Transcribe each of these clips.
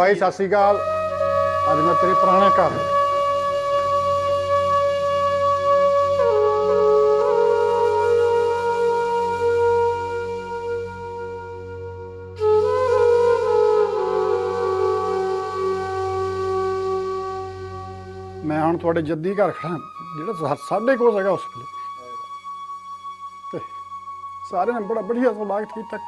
ਜਵਾਈ ਸਤਿ ਸ਼੍ਰੀ ਅਕਾਲ ਅੱਜ ਮੈਂ ਤੇਰੇ ਪੁਰਾਣੇ ਘਰ ਮੈਂ ਹੁਣ ਤੁਹਾਡੇ ਜੱਦੀ ਘਰ ਖੜਾ ਜਿਹੜਾ ਸਾ- ਸਾਡੇ ਕੋਲ ਹੈਗਾ ਉਸ ਵੇਲੇ। ਤੇ ਸਾਰਿਆਂ ਨੇ ਬੜਾ ਵਧੀਆ ਸਵਾਗਤ ਕੀਤਾ।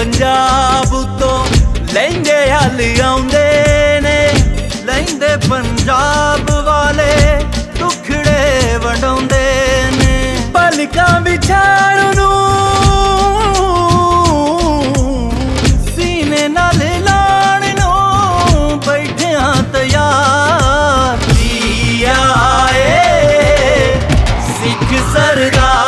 ਪੰਜਾਬ ਤੋਂ ਲਹਿੰਦੇ ਹਲ ਆਉਂਦੇ ਨੇ। ਲਹਿੰਦੇ ਪੰਜਾਬ ਵਾਲੇ ਟੁਕੜੇ ਵੰਡਾਉਂਦੇ ਨੇ। ਪਲਕਾਂ ਵਿਚਾਰ ਨੂੰ, ਸੀਨੇ ਨਾਲ ਲਾਣ ਨੂੰ ਬੈਠਿਆਂ ਤਿਆਰ। ਜੀ ਆਏ ਸਿੱਖ ਸਰਦਾਰ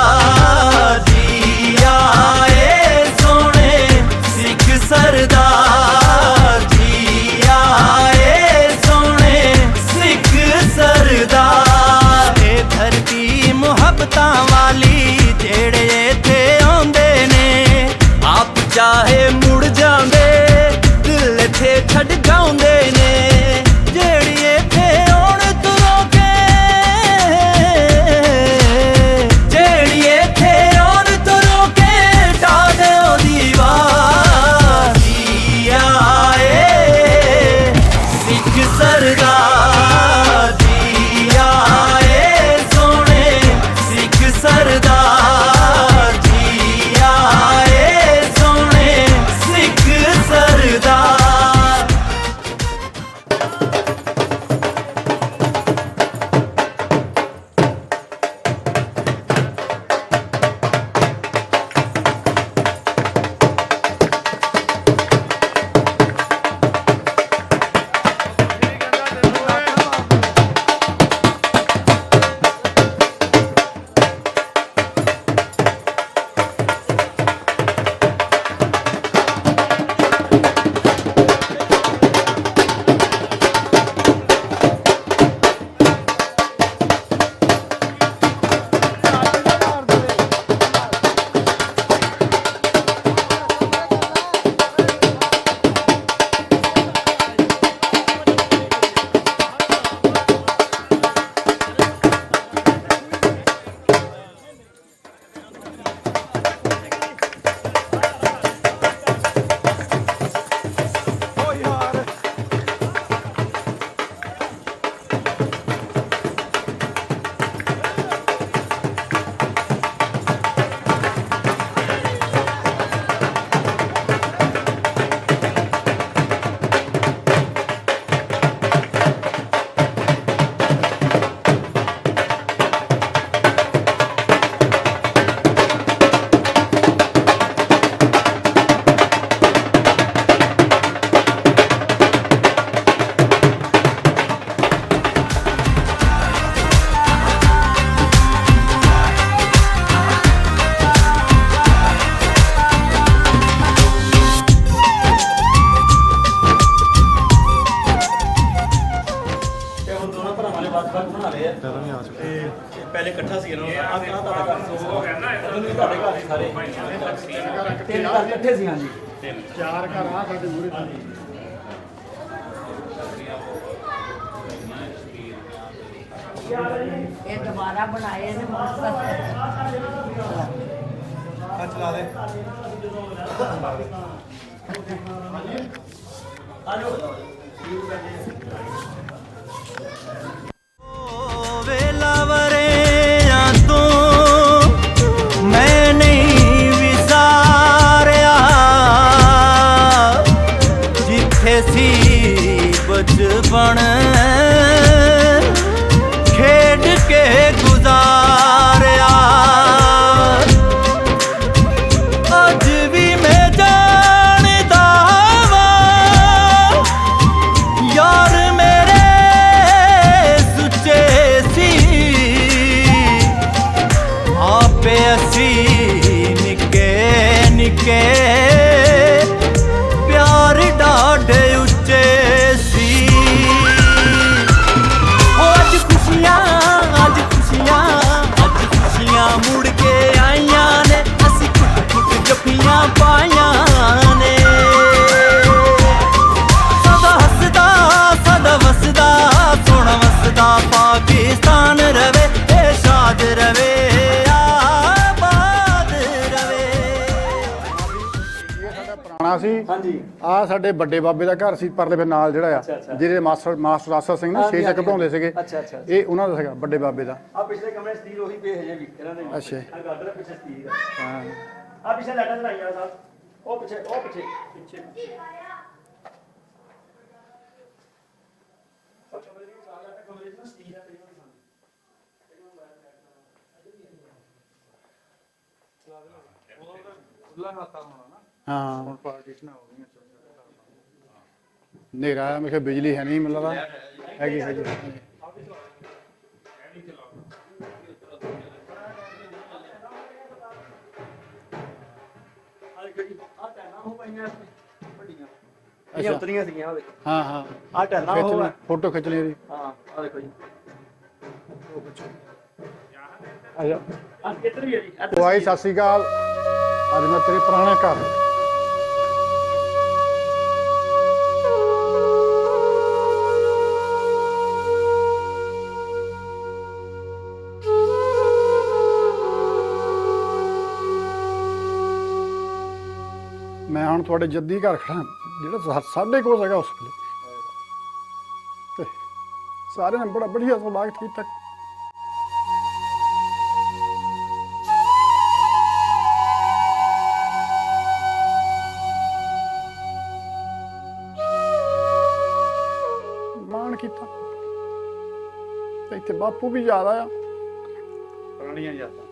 ਵੱਖ-ਵੱਖ ਬਣਾ ਤੇ ਪਹਿਲੇ ਇਕੱਠਾ ਸੀ ਇਹਨਾਂ ਨੂੰ ਆਹ ਤੁਹਾਡਾ ਘਰ ਸੀ ਉਦੋਂ ਵੀ ਤੁਹਾਡੇ ਘਰ ਸੀ ਸਾਰੇ ਤਿੰਨ ਘਰ ਇਕੱਠੇ ਸੀ ਹਾਂਜੀ ਚਾਰ ਘਰ ਆ ਸਾਡੇ ਮੂਰੇ ਇਹ ਦੁਬਾਰਾ ਬਣਾਏ ਨੇ ਮਸਤ ਆ ਚਲਾ ਦੇ। ਵੇਲਾ ਹਾਂਜੀ। ਆ ਸਾਡੇ ਵੱਡੇ ਬਾਬੇ ਦਾ ਘਰ ਸੀ ਪਰਲੇ ਫਿਰ ਨਾਲ ਜਿਹੜਾ। ਆ ਜਿਹਦੇ ਮਾਸਟਰ ਮਾਸਟਰ ਆਸਾ ਸਿੰਘ ਨਾ ਛੇ ਚੱਕ ਹਾਂਜੀ। ਬਣਾਉਂਦੇ ਸੀਗੇ। ਅੱਛਾ, ਅੱਛਾ। ਇਹ ਉਹਨਾਂ ਦਾ ਸੀਗਾ ਵੱਡੇ ਬਾਬੇ ਦਾ। ਆ ਪਿਛਲੇ ਕਮਰੇ ਸਟੀਲ ਉਹੀ ਪਏ ਹਜੇ ਵੀ ਇਹਨਾਂ ਦੇ ਅੱਛਾ। ਆ ਗਾਡਰ ਪਿੱਛੇ ਸਟੀਲ ਹਾਂ। ਆ ਪਿੱਛੇ ਲੈਟਰ ਚੜਾਈਆਂ ਸਾਹਿਬ ਉਹ ਪਿੱਛੇ ਉਹ ਪਿੱਛੇ ਪਿੱਛੇ। ਹਾਂ। ਹੁਣ ਪਾਰਟੀਸ਼ਨ ਹੋ ਹਨੇਰਾ ਆਇਆ ਮੈਂ ਕਿਹਾ ਬਿਜਲੀ ਹੈ ਨਹੀਂ ਮੈਨੂੰ ਲੱਗਦਾ ਹੈਗੀ ਹੈਗੀ। ਆ ਜੀ ਆ ਇਹ ਅੱਛਾ। ਉਤਰੀਆਂ ਸੀਗੀਆਂ ਆ ਦੇਖੋ। ਹਾਂ ਹਾਂ। ਆ ਉਹ ਆ। ਫੋਟੋ ਖਿੱਚ ਲਈ ਇਹਦੀ। ਹਾਂ ਆ ਦੇਖੋ ਜੀ। ਆ ਇੱਧਰ ਵੀ ਹੈ ਜੀ ਇੱਧਰ ਆਈ ਸਤਿ ਸ਼੍ਰੀ ਅਕਾਲ। ਅੱਜ ਮੈਂ ਤੇਰੇ ਪੁਰਾਣੇ ਘਰ। ਮੈਂ ਹੁਣ ਤੁਹਾਡੇ ਜੱਦੀ ਘਰ ਖੜਾ ਜਿਹੜਾ ਸਾ- ਸਾਡੇ ਕੋਲ ਹੈਗਾ ਉਸ ਵੇਲੇ। ਤੇ ਸਾਰਿਆਂ ਨੇ ਬੜਾ ਵਧੀਆ ਸਵਾਗਤ ਕੀਤਾ। ਮਾਣ ਕੀਤਾ। ਤੇ ਇੱਥੇ ਬਾਪੂ ਵੀ ਜ਼ਿਆਦਾ ਆ ਪੁਰਾਣੀਆਂ ਯਾਦਾਂ।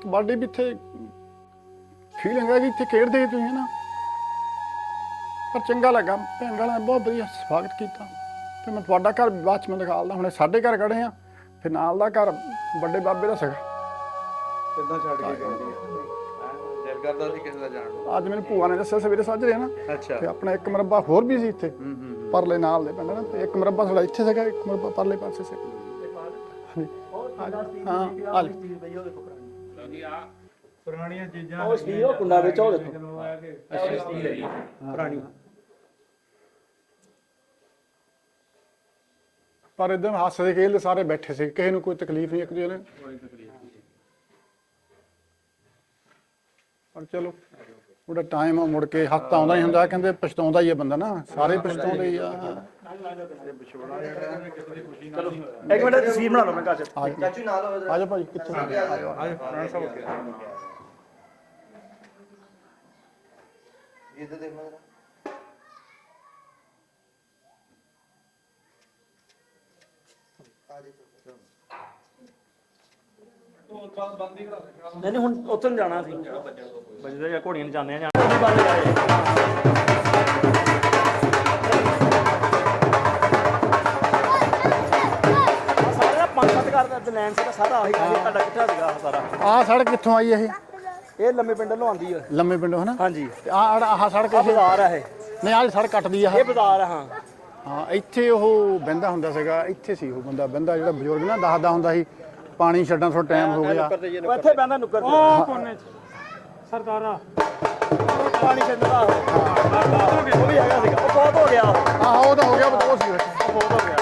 ਕਬੱਡੀ ਵੀ ਇੱਥੇ ਫੀਲਿੰਗ ਹੈ ਕਿ ਇੱਥੇ ਖੇਡਦੇ ਸੀ ਤੁਸੀਂ ਨਾ? ਪਰ ਚੰਗਾ ਲੱਗਾ। ਭੈਣ ਵਾਲਿਆਂ ਨੇ ਬਹੁਤ ਵਧੀਆ ਸਵਾਗਤ ਕੀਤਾ। ਤੇ ਮੈਂ ਤੁਹਾਡਾ ਘਰ ਬਾਅਦ ਚ ਮੈਂ ਦਿਖਾਲਦਾ ਹੁਣੇ ਸਾਡੇ ਘਰ ਖੜੇ ਆ। ਫਿਰ ਨਾਲ ਦਾ ਘਰ ਵੱਡੇ ਬਾਬੇ ਦਾ ਸੀਗਾ। ਕਿੱਦਾਂ ਛੱਡ ਕੇ ਗਏ? ਦਿਲ ਕਰਦਾ ਸੀ ਕਿਸੇ ਦਾ ਜਾਣ ਨੂੰ। ਅੱਜ ਮੈਨੂੰ ਭੂਆ ਨੇ ਦੱਸਿਆ ਸਵੇਰੇ ਸਾਜਰੇ ਨਾ। ਅੱਛਾ। ਤੇ ਆਪਣਾ ਇੱਕ ਮਰਬਾ ਹੋਰ ਵੀ ਸੀ ਇੱਥੇ। ਹੂੰ ਹੂੰ ਪਰਲੇ ਨਾਲ ਦੇ ਪਿੰਡ ਨਾ। ਤੇ ਇੱਕ ਮਰਬਾ ਸਾਡਾ ਇੱਥੇ ਸੀਗਾ ਇੱਕ ਮਰਬਾ ਪਰਲੇ ਪਾਸੇ ਸੀ। ਹਾਂਜੀ। ਹਾਂ ਆ ਲੈ। ਪੁਰਾਣੀਆਂ ਚੀਜ਼ਾਂ ਉਹ ਸਟੀਲ ਉਹ ਕੁੰਡਾ ਵਿੱਚ ਉਹ ਦੇਖੋ। ਪੁਰਾਣੀ। ਪਰ ਇਦਾਂ ਹੱਸਦੇ ਖੇਲਦੇ ਸਾਰੇ ਬੈਠੇ ਸੀ ਕਿਸੇ ਨੂੰ ਕੋਈ ਤਕਲੀਫ ਨਹੀਂ ਇੱਕ ਦੂਜੇ ਨੂੰ। ਪਰ ਚਲੋ ਉਹਦਾ ਟਾਈਮ ਆ ਮੁੜ ਕੇ ਹੱਥ ਆਉਂਦਾ ਹੀ ਹੁੰਦਾ ਕਹਿੰਦੇ ਪਛਤਾਉਂਦਾ ਹੀ ਆ ਬੰਦਾ ਨਾ ਸਾਰੇ ਪਛਤਾਉਂਦੇ ਹੀ ਆ। ਚਲੋ ਇੱਕ ਮਿੰਟ ਤਸਵੀਰ ਬਣਾ ਲਓ ਮੈਂ ਘਰ ਚ। ਚਾਚੂ ਨਾਲ ਕਿੱਥੇ ਇੱਧਰ ਦੇਖਣਾ ਜਰਾ ਆ ਜੀ ਨਹੀਂ ਨਹੀਂ ਹੁਣ ਉੱਥੇ ਨੂੰ ਜਾਣਾ ਸੀ ਬਜਦੇ ਜਾਂ ਘੋੜੀਆਂ ਨੂੰ ਜਾਂਦੇ ਆ ਜਾਣਾ ਬੰਦ ਕਰਾਏ ਸਾਰਾ ਪੰਜ ਸੱਤ ਘਰ ਦਾ ਲੈਂਡ ਸੀਗਾ ਸਾਰਾ ਆਹੀ ਆਹੀ ਤੁਹਾਡਾ ਕਿੱਥਾ ਸੀਗਾ ਆਹ ਸਾਰਾ? ਆ ਸੜਕ ਕਿੱਥੋਂ ਆਈ ਇਹ? ਇਹ ਲੰਮੇ ਪਿੰਡ ਨੂੰ ਆਉਂਦੀ ਹੈ ਲੰਮੇ ਪਿੰਡੋਂ ਹਨਾ? ਹਾਂਜੀ। ਤੇ ਆ ਆਹ ਸੜਕ ਆ ਇਹ? ਬਾਜ਼ਾਰ ਹੈ ਇਹ। ਨਹੀਂ ਆਹ ਸੜਕ ਕੱਟਦੀ ਆ। ਇਹ ਬਾਜ਼ਾਰ ਹੈ ਹਾਂ। ਹਾਂ ਇੱਥੇ ਉਹ ਬੰਦਾ ਹੁੰਦਾ ਸੀਗਾ ਇੱਥੇ ਸੀ ਉਹ ਬੰਦਾ ਬੰਦਾ ਜਿਹੜਾ ਬਜ਼ੁਰਗ ਨਾ ਦੱਸਦਾ ਹੁੰਦਾ ਸੀ ਪਾਣੀ ਛੱਡਣ ਥੋੜਾ ਟਾਈਮ ਹੋ ਗਿਆ। ਉਹ ਇੱਥੇ ਬੈੰਦਾ ਨੁੱਕਰ ਤੇ। ਉਹ ਕੋਨੇ ਚ। ਸਰਦਾਰਾ। ਪਾਣੀ ਛੱਡਦਾ। ਉਹ ਵੀ ਹੈਗਾ ਸੀਗਾ। ਉਹ ਬਹੁਤ ਹੋ ਗਿਆ। ਆਹ ਉਹ ਤਾਂ ਹੋ ਗਿਆ ਬਤੋ ਸੀ ਉਹ ਬਹੁਤ ਹੋ ਗਿਆ।